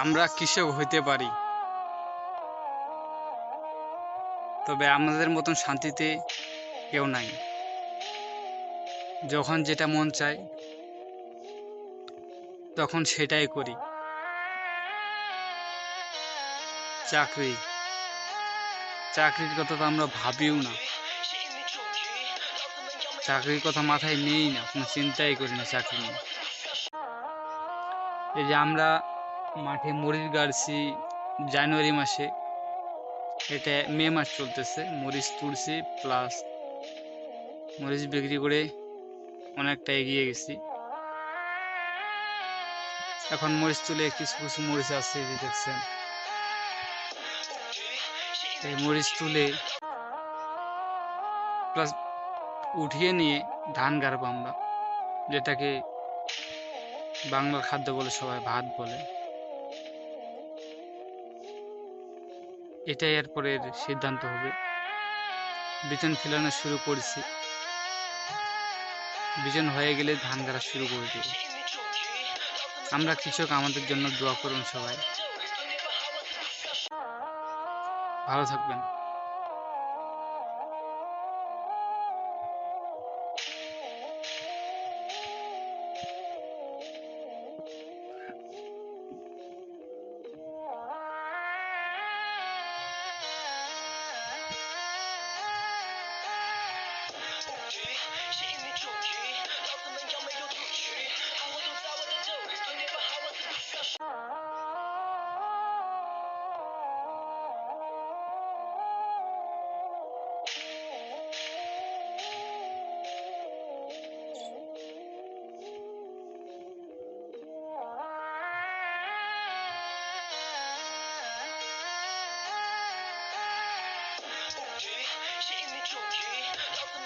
আমরা কৃষক হইতে পারি? তবে আমাদের মতন শান্তিতে কেউ নাই। যখন যেটা মন চায়, তখন সেটাই করি। চাকরি। চাকরির কথা তো আমরা ভাবিও না। চাকরির কথা মাথায় নেই না, কোনো চিন্তাই করি না চাকরি নিয়ে। এই যে আমরা মাঠে মরিচ গাড়ছি জানুয়ারি মাসে। এটা মে মাস চলতেছে, মরিচ তুলছি প্লাস মরিচ বিক্রি করে অনেকটা এগিয়ে গেছি। এখন মরিচ তুলে কিছু কিছু মরিচ আছে যে দেখছেন। এই মরিচ তুলে প্লাস উঠিয়ে নিয়ে ধান গাড়বো আমরা, যেটাকে বাংলার খাদ্য বলে, সবাই ভাত বলে। এটাই এরপরের সিদ্ধান্ত হবে। বিজন ফেলানো শুরু করেছি। বিজন হয়ে গেলে ধান গাড়া শুরু করে দেব। আমরা কৃষক, আমাদের জন্য দোয়া করুন সবাই। ভালো থাকবেন। 写一名主题，老子文章没有主题，好话都在我的嘴，团结吧，好话是不需要说。主题主题，老子。